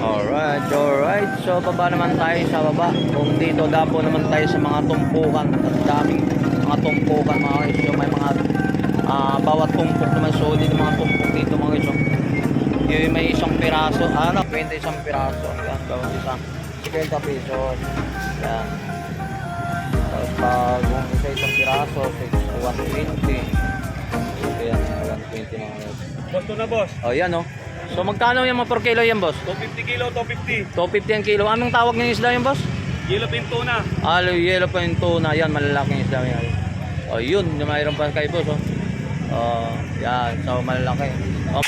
Alright, alright. So, baba naman tayo sa baba. Kung dito, dapo naman tayo sa mga tumpukan. At daming mga tumpukan mga. So, may mga ah, bawat tumpok naman solid mga tumpok dito mga. So, yung may isang piraso. Ano? 20 isang piraso. Yan, bawat isang 50 pesos. Yan. Tapos pag isa isang piraso, 120. Yan, 120 mga guys. Boss na boss. Oh, yan oh. So magkano yung mga per kilo yan, boss? 250 kilo, 250. 250 ang kilo. Anong tawag ng isda yun, boss? Yellow pin tuna. Alo, yellow yung tuna. Yan, malalaking isda yan. O, yun. Yung mayroon pa kay boss, oh. Oh, yan. So, malalaki. Oh.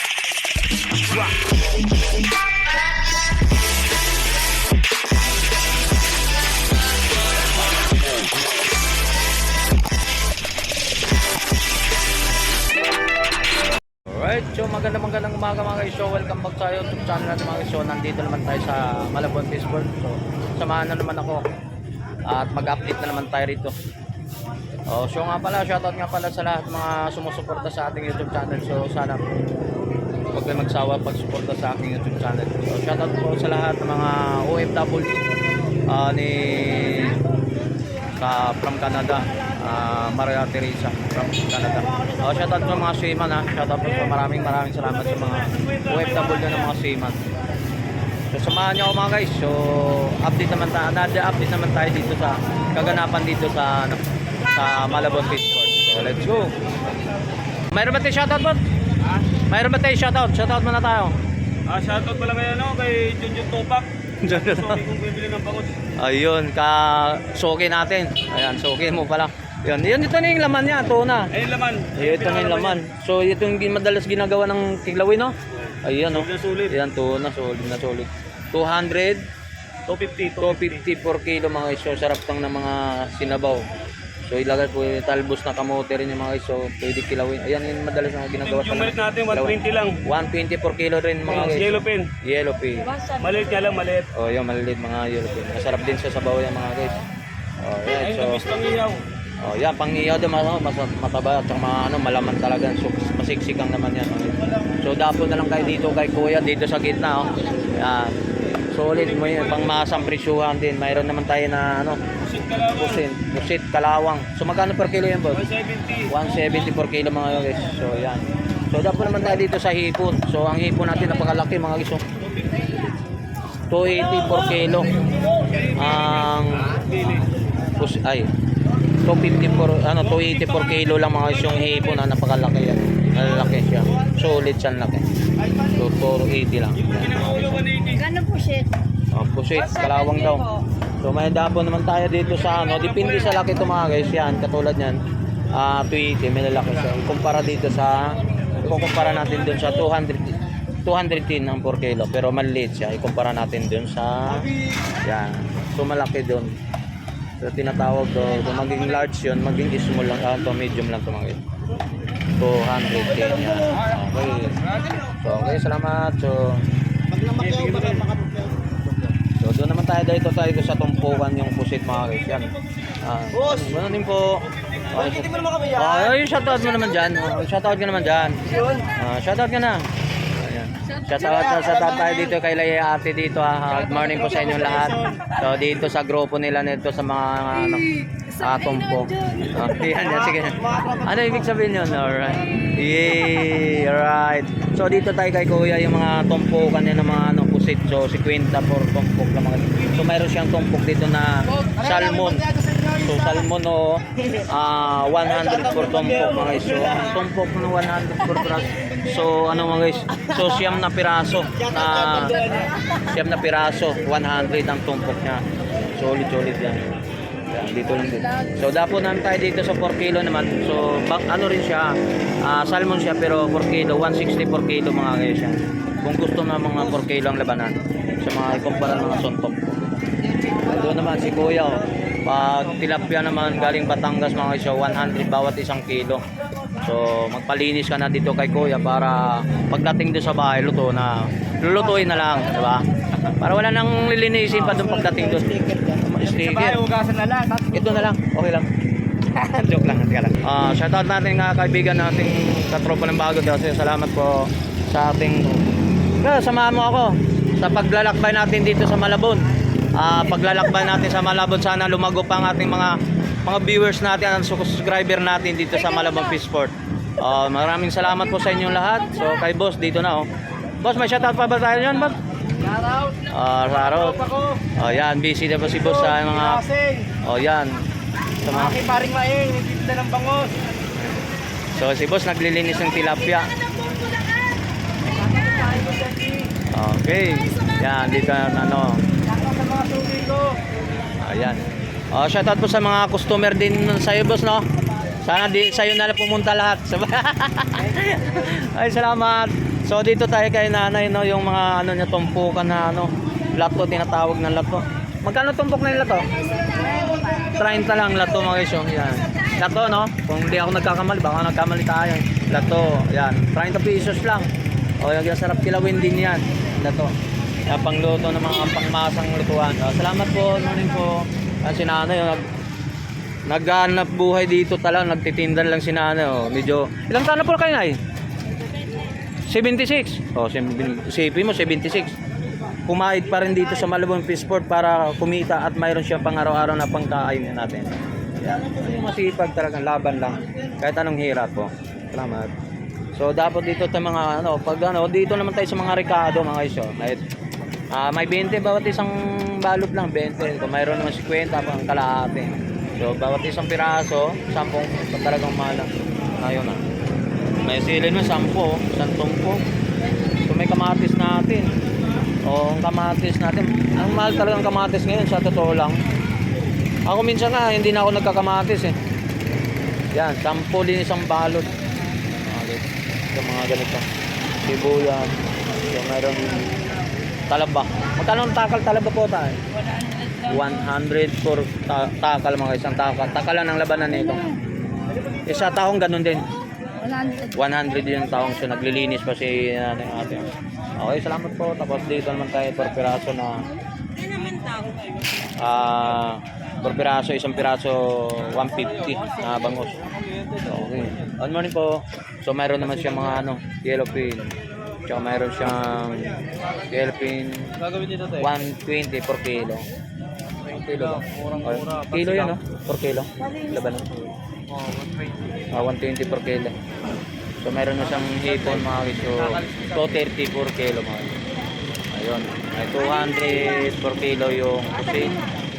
So magandang umaga mga guys. Welcome back sa YouTube channel natin mga guys. Nandito naman tayo sa Malabon Fishport. So samahan na naman ako at mag-update na naman tayo rito. Oh, so nga pala, shoutout nga pala sa lahat mga sumusuporta sa ating YouTube channel. So sana huwag kayo magsawa pagsuporta sa aking YouTube channel. So shoutout po sa lahat ng mga OFW ah, ni sa from Canada, ah, Maria Teresa from Canada. Oh, shoutout sa mga seaman ha. Shoutout po sa maraming maraming salamat sa mga OFW ng mga seaman. So samahan niyo ako mga guys. So update naman tayo, another update naman tayo dito sa kaganapan dito sa ano, sa Malabon Fishport. So let's go. Mayroon ba tayo shoutout bot? Ha? Mayroon ba tayo shoutout? Shoutout muna tayo. Ah, shoutout pala ngayon no, kay Junjun Topak. Sorry kung bibili ng bangus. Ayun, ka soke natin. Ayan, soke mo pala. Yan, yan ito na yung laman niya, tuna. Ayun laman. Ayun, ito na yung laman. So ito yung madalas ginagawa ng kiglawin, no? Ayan, no? Sulit. Ayan, tuna, solid na solid. 200, 250, 250 per kilo mga iso. Sarap tang ng mga sinabaw. So ilagay po yung talbos na kamote rin yung mga iso. Pwede kilawin. Ayan yung madalas na ginagawa Yung malit natin, 120 lang. 120 per kilo rin mga guys. yellow pin. Yellow pea. Maliit nga lang, maliit. Oh, yung maliliit mga yellow pea. Masarap din sa sabaw yan mga guys. Oh. Ayun, So, tamis ng ihaw. Oh, yan pang iyaw din mas, mataba at mga ano, malaman talaga. So, masiksikan naman yan. So, dapo na lang kayo dito kay Kuya dito sa gitna, oh. Yan. Solid mo yun, pang masang presyuhan din. Mayroon naman tayo na ano, pusin, pusit, kalawang. So, magkano per kilo yan, boss? 170. 170 per kilo mga guys. So, yan. So, dapo naman tayo dito sa hipon. So, ang hipon natin napakalaki mga guys. oh. 280 per kilo. Ang pus ay 250 per ano 280 per kilo lang mga guys yung hipon na napakalaki yan. Malalaki siya. Solid siya laki. So, 480 lang. Pinakaulo 180. Gano'n po shit? Oh, pusit, kalawang daw. So may dapo naman tayo dito sa ano, depende sa laki ito mga guys yan, katulad niyan. Ah, 280, may lalaki siya. Kumpara dito sa ikukumpara natin dun sa 200 210 ang per kilo pero maliit siya ikumpara natin dun sa yan so malaki dun so tinatawag to kung maging large yun maging small lang ah, to medium lang guys 210 yan okay so okay salamat so So doon naman tayo dito tayo sa tumpukan yung pusit mga guys. Yan. Ah, Boss! Ano din po? Okay, Hindi mo naman kami yan. Oh, ay, shoutout mo naman dyan. Oh, shoutout ka naman dyan. Ah, shoutout ka na. Shoutout, shoutout tayo dito kay Laya Ate dito ha. Good morning po sa inyong lahat. So dito sa grupo nila nito sa mga ano, ah, tumpok. Okay, yan, sige. Ano ibig sabihin yun? Alright. Yay! Alright. So dito tayo kay Kuya yung mga tumpukan niya ng mga ano, pusit. So si Quinta for tumpok lang mga. So mayroon siyang tumpok dito na salmon. So salmon o ah 100 for tumpok mga guys. So ang tumpok na 100 for brass. So ano mga guys? So siyam na piraso na siyam na piraso 100 ang tumpok niya. Solid solid yan. Yan, dito lang din. So dapo naman tayo dito sa 4 kilo naman. So bak, ano rin siya, ah, salmon siya pero 4 kilo, 160 per kilo mga guys yan. Kung gusto na mga 4 kilo ang labanan sa mga ikumpara ng mga suntok. Doon naman si Kuya oh. Pag tilapia naman galing Batangas mga so 100 bawat isang kilo. So magpalinis ka na dito kay Kuya para pagdating doon sa bahay luto na lulutuin na lang, di ba? Para wala nang lilinisin pa doon pagdating doon. Sa bahay, Sticker. hugasan na lang. Ito na lang, okay lang. Joke lang, teka lang. Ah, shoutout natin nga kaibigan nating katropa ng bago kasi salamat po sa ating Kaya samahan mo ako. sa paglalakbay natin dito sa Malabon. Ah, paglalakbay natin sa Malabon, sana lumago pa ang ating mga mga viewers natin, ang subscriber natin dito sa Malabon Fishport. Ah, maraming salamat po sa inyong lahat. So kay boss dito na oh. Boss, may shoutout pa ba tayo yun, boss? Shoutout. Ah. Shoutout ako. Oh, yan, busy na po si boss sa mga. Oh, yan. Sa mga paring maing. Nagtitinda ng bangos. So si boss naglilinis ng tilapia. Okay. Yan, dito ano. Shoutout sa mga suki ko. Ayan. Oh, shoutout po sa mga customer din sa iyo, boss, no? Sana di sa'yo na lang pumunta lahat. Ay, salamat. So dito tayo kay nanay, no, yung mga ano niya tumpukan na ano, lato tinatawag ng lato. Magkano tumpok na yung lato? 30 lang lato mga guys, yan. Lato, no? Kung hindi ako nagkakamali, baka nagkamali tayo. Lato, yan. 30 pesos lang. O, yung sarap kilawin din yan. Lato. Yan, pangluto ng mga pangmasang lutuan. O, salamat po, morning po. Yan, si nanay, oh, nag, naghanap buhay dito talaga, nagtitindan lang si nanay. Oh. Medyo, ilang taon na po kayo, nay? 76. Oh, isipin mo, 76 kumahid pa rin dito sa Malabon Fishport para kumita at mayroon siyang pang-araw-araw na pangkain natin. Yan. Yung masipag talagang laban lang. Kahit anong hirap po. Salamat. So dapat dito sa mga ano, pag ano, dito naman tayo sa mga Ricardo mga iso. Kahit ah, may 20 bawat isang balot lang, 20. Kung mayroon naman 50 pang kalahati. So bawat isang piraso, 10 pag talagang mahal. Ayun na. May sili mo 10, 10 po. So may kamatis natin. O, ang kamatis natin. Ang mahal talagang kamatis ngayon, sa totoo lang. Ako minsan nga, hindi na ako nagkakamatis eh. Yan, sampo din isang balot. Okay. Mga ganito. Sibuyas. So, meron talaba. Magkano ang takal talaba po tayo? 100 for ta- takal mga isang takal. Takalan ang labanan nito. Isa taong ganun din. 100 yung taong siya naglilinis pa si nanay ate. Okay, salamat po. Tapos dito naman tayo per piraso na ah per piraso, isang piraso 150 na bangos. Okay. Good morning po. So mayroon naman siya mga ano, yellow pin. Tsaka mayroon siyang tayo. 120 per kilo. Kilo ba? Kilo yan, no? Per kilo. Laban. Oh, 120. Ah, 120 per kilo. So meron na siyang hipon mga kiso. 230 per kilo mga kiso. Ayun. May 200 per kilo yung pusit.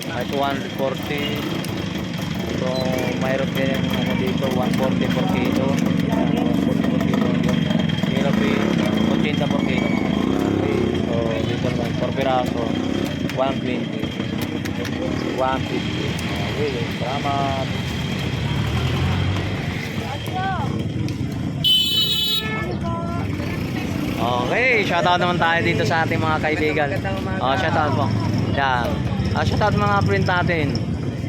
May 240. So mayroon din ano dito 140 per kilo. Ayan, 140 per kilo yung kilo pin 80 per kilo. So dito naman per piraso 120. 150. Okay, salamat. Okay, shoutout naman tayo dito sa ating mga kaibigan. Oh, shoutout po. Yan. Ah, shoutout mga print natin.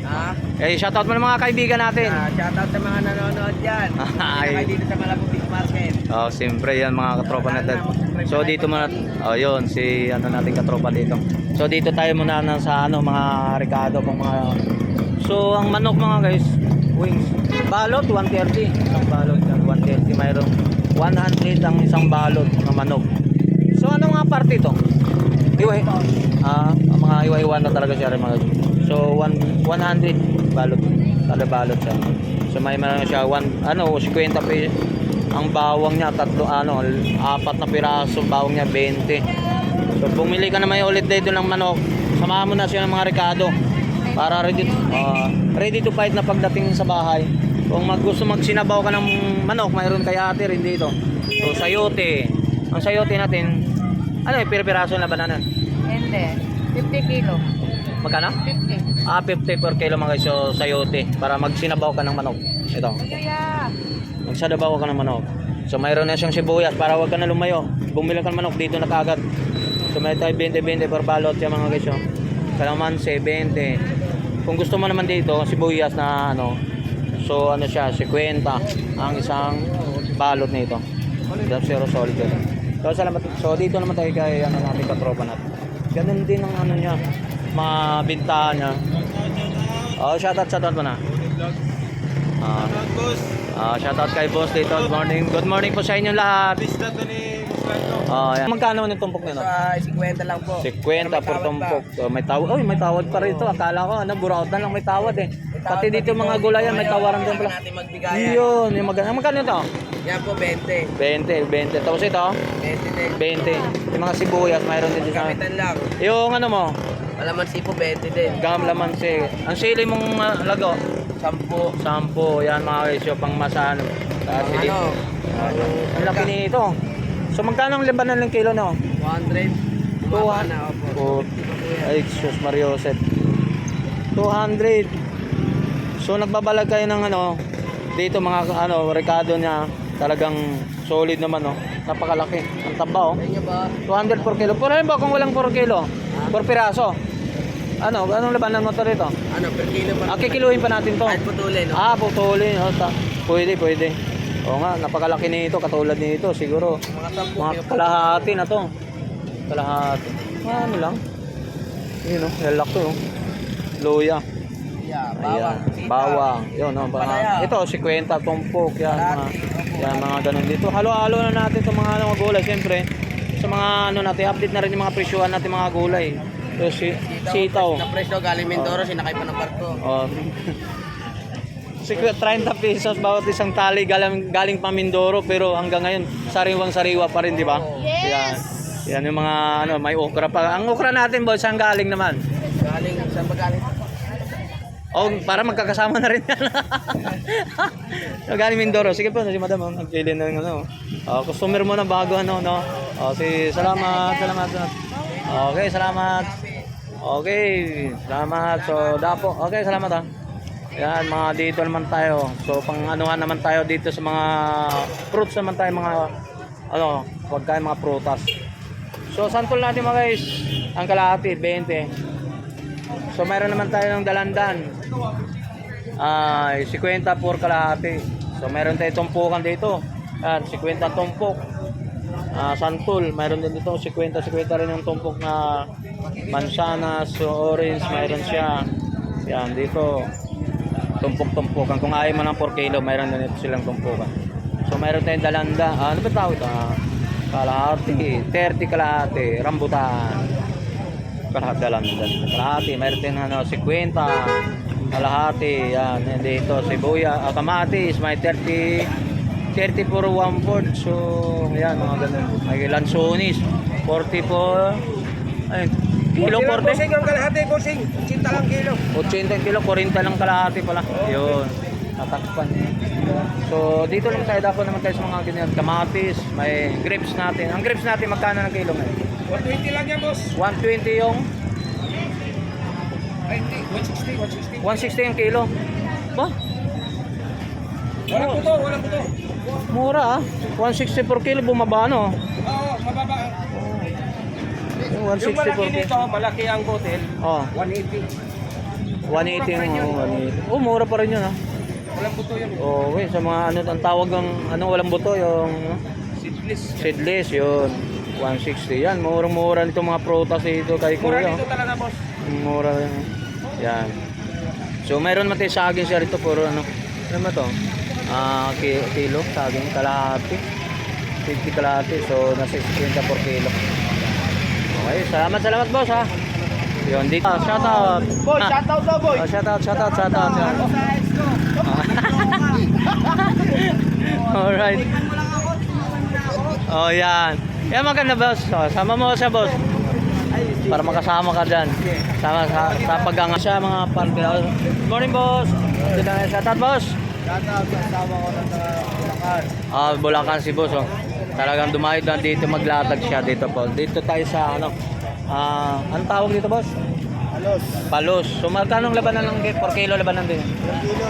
Ha? Eh, shoutout mo ng mga kaibigan natin. Ah, shoutout sa mga nanonood dyan. Ay. Dito sa Malabong Fish Market. Oh, siyempre yan mga katropa natin. So dito muna, oh yun, si ano natin katropa dito. So dito tayo muna na sa ano mga Ricardo pang mga So ang manok mga guys, wings. Balot 130, isang balot yan 130 mayroong 100 ang isang balot ng manok. So ano nga parte ito? Iway. Ah, mga iwa-iwa na talaga siya mga. So 1 100 balot. Kada balot siya. So may meron siya 1 ano 50 pesos ang bawang niya tatlo ano apat na piraso bawang niya 20 so bumili ka na may ulit dito ng manok samahan mo na siya ng mga rekado para ready ah, ready to fight na pagdating sa bahay kung mag gusto magsinabaw ka ng manok mayroon kay ate rin dito so sayote ang sayote natin ano eh pira-piraso na bananan Hindi. 50 kilo. magkano? 50. Ah 50 per kilo mga guys so sayote para magsinabaw ka ng manok ito! Magsadabaw ka ng manok. So mayroon na siyang sibuyas para wag ka na lumayo. Bumili ka ng manok dito na kaagad. So may tayo 20-20 per balot yung mga guys. oh. Kalamansi 20. Kung gusto mo naman dito, sibuyas na ano. So ano siya, 50 ang isang balot nito. That's zero solid. So salamat. So dito naman tayo kay ano natin katropa natin. Ganun din ang ano niya, mga bintahan niya. Oh, shoutout, shoutout mo na. Ah, boss. Ah, shoutout kay boss dito. Good morning. Good morning po sa inyong lahat. Na to ni Oh, yan. Magkano ang tumpok nito? Sa 50 lang po. 50 per tumpok. So, may tawad. Oh, may tawad pa rito. Akala ko, ano, burautan lang may tawad eh. Pati dito mga gulayan, may tawaran din pala. natin magbigayan. Yun, yung magkano. Magkano ito? Yan po, 20. 20, 20. Tapos ito, 20 din. 20. Yung mga sibuyas, mayroon din sa Kapitan lang. Yung ano mo, Alamansi po, 20 din. gam lamansi. Ang sili mong uh, lago, 10. 10. Yan mga kesyo, pang masano. Kasi di, Ano? ang laki nito. So magkano ang labanan ng kilo no? 100. Bumaba na, opo. Oh, ay, sus Mario Joseph. 200. So nagbabalag kayo ng ano, dito mga ano, rekado niya, talagang solid naman no. Napakalaki. Ang taba oh. Sa inyo ba? 200 per kilo. Pero ba kung walang per kilo? Per piraso. Ano, anong labanan mo to rito? Ano, per kilo pa? Ah, kikiluhin pa natin to. Kahit putulin, no? Ah, putulin. Oh, ta- pwede, pwede. Oo nga, napakalaki nito, katulad nito, siguro. Mga 10 Mga kilo po. kalahati na to. Kalahati. Ah, ano lang. Yun oh, lalaki oh. Luya. Yeah, Ayan. bawang. sitaw. Bawang. Yun oh, mga, ito 50 tumpok yan mga yan mga ganun dito. Halo-halo na natin itong mga ano, mga gulay siyempre. Sa mga ano natin, update na rin yung mga presyuhan natin mga gulay. So, si, sitaw. Na presyo galing Mindoro, sinakay pa ng barko. Oh. Siguro 30 pesos bawat isang tali galing, galing pa Mindoro pero hanggang ngayon sariwang sariwa pa rin, di ba? Yes. Yan, yan yung mga ano, may okra pa. Ang okra natin, boss, saan galing naman? Galing, saan ba galing? Oh, para magkakasama na rin yan. so, galing Mindoro. Sige po, si madam, oh, nagpili na ng ano. Oh, customer mo na bago ano, no? Oh, si salamat, salamat. salamat. Okay, salamat. Okay, salamat. So, dapo. Okay, salamat ah. Yan, mga dito naman tayo. So, pang anuhan naman tayo dito sa mga fruits naman tayo, mga ano, pagkain mga prutas. So, santol natin mga guys. Ang kalahati, 20. So mayroon naman tayo ng dalandan. Ay, 50 por kalahati. So meron tayo tumpukan dito. Yan, 50 ang tumpok. Ah, santol, mayroon din dito 50 50 rin yung tumpok na mansanas, so orange, mayroon siya. Yan dito. Tumpok-tumpukan. Kung ayaw mo ng 4 kilo, mayroon din ito silang tumpukan. So mayroon tayong dalanda. Ah, ano ba tawag ito? Ah, kalahati, 30 kalahati, rambutan kalahati lang kalahati meron din ano 50 kalahati yan yan dito sibuya uh, kamatis may 30 30 for 1 fourth so yan mga ganun may lansonis 40 for ay kilo 40 ang kalahati, bossing. 80 lang kilo. 80 kilo 40 lang kalahati pala yun tatakpan so dito lang tayo dapat naman tayo sa mga ganyan kamatis may grapes natin ang grapes natin magkano ng kilo ngayon 120 lang yan, boss. 120 yung 160, 160. 160 yung kilo. Ba? Walang puto, walang puto. Mura ah. 160 per kilo bumaba no. Oo, mababa. Yung Yung 160 malaki per kilo. dito, malaki ang botel, Oh, 180. 180 yung oh, 180. Oh, mura pa rin yun ah. Walang puto yun. Oh, okay, sa mga ano ang tawag ng ano walang buto yung Seedless. seedless yun. 160 yan. Murang-mura nito mga prutas dito kay Mura Kuya. dito talaga, boss. Mura yan. Yan. So mayroon man tayo saging siya rito puro ano. Ano ba to? Ah, ki- kilo saging kalahati. 50 kalahati. So nasa 50 per kilo. Okay, salamat salamat boss ha. Yun dito. Shout out. Boy, Ah, shoutout daw, boy. oh, shout out, shout out, shout out. shout out. Alright. Oh, yan. Yan maganda boss. Oh, sama mo siya boss. Para makasama ka dyan. Sama sa, sa paganga siya mga parte. Oh, Good morning boss. Dito na shout out boss. Shoutout sa asawa ko ng Bulacan. Ah, Bulacan si boss oh. Talagang dumayod na dito maglatag siya dito po. Dito tayo sa ano. Ah, anong tawag dito boss? Alos. Palos. So magkano ang labanan ng 4 kilo labanan din? Kilo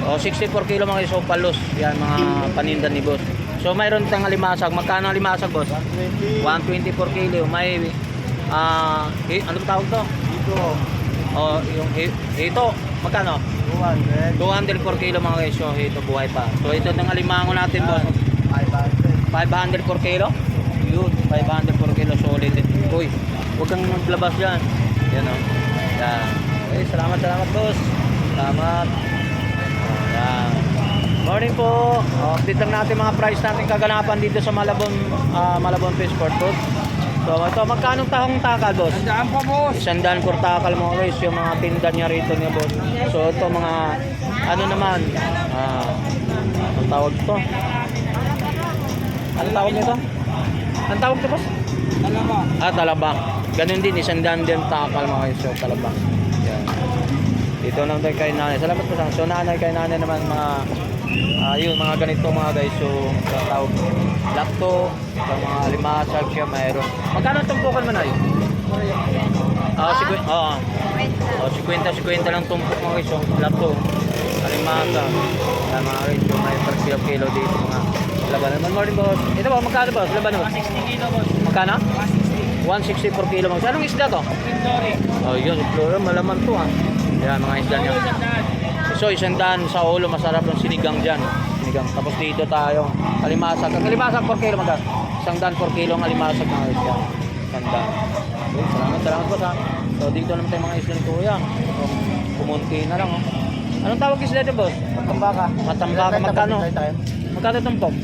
60. O 60 per kilo mga iso palos. Yan mga paninda ni boss. So mayroon tayong alimasag. Magkano ang alimasag boss? 120. 120 per kilo. May ah eh, ano ba tawag to? Dito. O yung hi- ito magkano? 200. 200 per kilo mga guys. So ito buhay pa. So ito ng alimango natin boss. 500. 500 per kilo. Yun, 500 per kilo solid. Uy, huwag kang maglabas yan. Yan o. Yan. Okay, salamat, salamat boss. Salamat. Oh, yan. Morning po. Update lang natin mga price natin kaganapan dito sa Malabon ah, Malabon Fish Port Food. So ito, magkano tahong takal, boss? Saan pa, boss? Isandaan per takal mo guys, yung mga tinda niya rito niya, boss. So ito mga, ano naman, ah, ang tawag to? Ano tawag nito? Ang tawag to, boss? Talaba. Ah, talabang. Ganun din, isandaan din takal mga guys, so talabang. Yan. Dito lang tayo kay nanay. Salamat po sa So nanay kay nanay naman mga ah yun, mga ganito mga guys. So ang tawag lakto, so, mga limasag siya mayroon. Magkano tumpukan mo na yun? Ah, si Oo. Oh, 50 50 lang tumpok mga guys. So lakto. Yan mga guys, so may per kilo kilo dito mga Labanan. Good morning, boss. Ito ba, magkano, boss? Labanan, boss. 160 kilo, boss. Magkano? 160. 160 per kilo, boss. Anong isda to? Flintore. Oh, yun. Flintore. Malaman to, ha. Yan, mga isda niya. So, isang daan sa ulo. Masarap yung sinigang dyan. Sinigang. Tapos dito tayo. Alimasag. Ang alimasag per kilo, magkano? Isang daan per kilo ang alimasag mga isda. Isang daan. Okay, salamat, salamat, boss, ha. So, dito naman tayo mga isda ni Kuya. So, kumunti na lang, oh. Anong tawag isla ito, boss? Matambaka. Matambaka. Magkano? Magkano itong pop?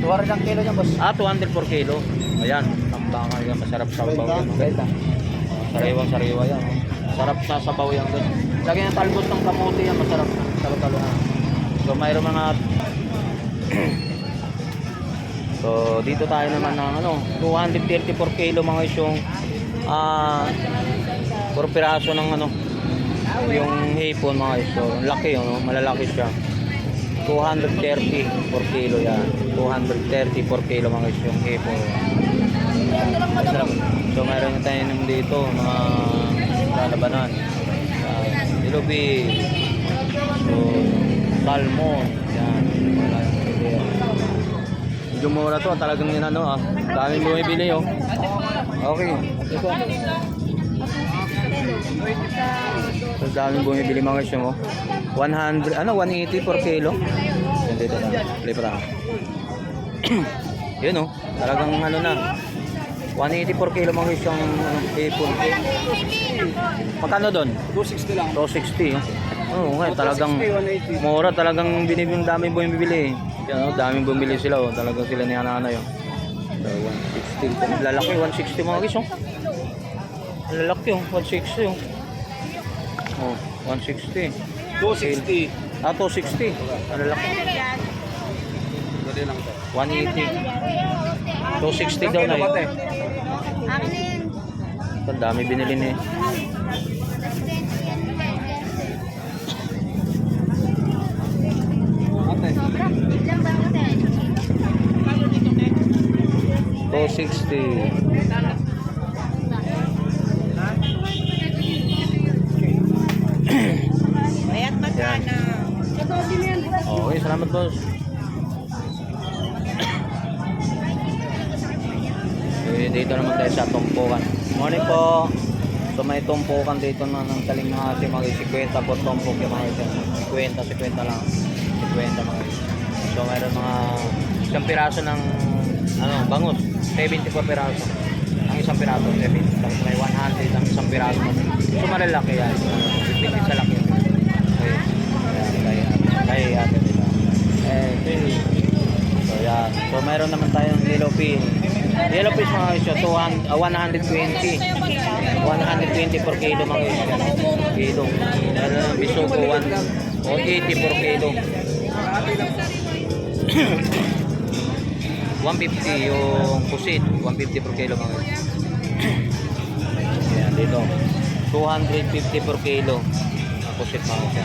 200 ang kilo niya, boss. Ah, 200 per kilo. Ayan, tambangan yan. Masarap sa baw yan. Benta. Sariwa-sariwa yan. Masarap sa sabaw yan. Lagi ng talbot ng kamote yan. Masarap na. Talo-talo na. So, mayroon mga... so, dito tayo naman ng ano, 230 per kilo mga isyong ah, uh, per piraso ng ano, yung hipon mga isyo. Laki yun, malalaki siya. 230 per kilo yan. 230 per kilo mga is yung. Masarap. So mayroon tayo naman dito mga lalabanan. Uh, Ilobi. So salmon. Yan. Medyo mura to. Talagang yun ano ah. Daming bumibili oh. Okay. Ito. So daming bumibili mga guys oh. 100, ano 180 per kilo. Dito na. Tayo. Yun oh. Talagang ano na. 180 per kilo mga guys yung ano, hipon. Magkano doon? 260 lang. 260. oh. Oo nga, talagang 260, 180. mura talagang binibili dami bumibili. Yan oh, daming bumili sila oh. Talagang sila ni nanay oh. So 160. Lalaki 160 mga guys oh. Ang Lalaki oh, 160 oh. Oh, 160. 260. Ah, 260. Ang lalaki. Pwede lang to. 180. 260 daw na yun. Kate. Ang dami binili ni. Ate. 260. Bayat magkano? Okay, salamat boss. Eh, dito naman tayo sa tumpukan. Morning po. So may tumpukan dito na ng taling na kasi mga 50 po tumpok yung mga ito. 50, 50 lang. 50 mga. So mayroon mga isang piraso ng ano, bangus. 70 po piraso. Ang isang piraso, 70. Tapos may 100 ang isang piraso. So malalaki yan. 50 sa laki. Kaya ate nila. Eh, okay. So yan. So meron naman tayong yellow pin. Yellow fish mga isyo, 200, ah, 120. 120 per kilo mga isyo. Kilo. Meron ng bisugo, 1, o 80 per kilo. 150 yung pusit, 150 per kilo mga isyo. Yan, dito. 250 per kilo. Pusit mga isyo.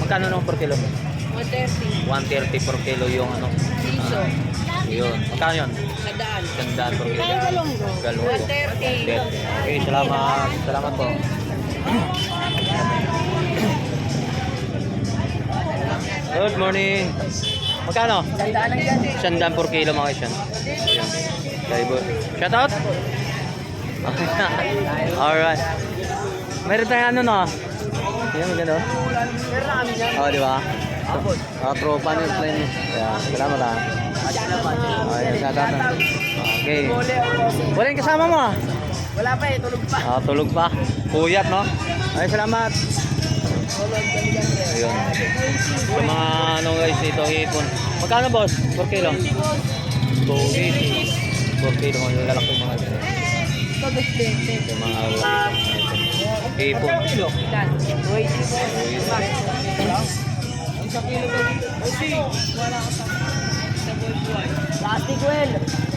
Magkano naman per kilo? 130. 130 per kilo yung ano. Piso. ah, yun. Magkano yun? Sadaan. Gandaan per kilo. Kaya galonggo. Galunggo. 130. 130. Okay, salamat. Salamat po. Good morning. Magkano? Sadaan lang yan. Sandaan per kilo mga isyan. Yan. Driver. Shout out. Alright. Meron tayong ano no? Yan, maganda. oh. Meron na kami yan. Oo, di ba? Ah, tropa ni Glenn. Yeah, salamat ah. Ay, shout out. Okay. Wala yung kasama mo ah. Wala pa eh, tulog pa. Ah, tulog pa. Puyat, no? Ay, salamat. Ayun. Yung mga ano guys, ito hipon. Magkano boss? 4 kilo? 280. 4 kilo, mga lalaki mga ganyan. Yung mga hipon. Ilan? Wait. Plastic well.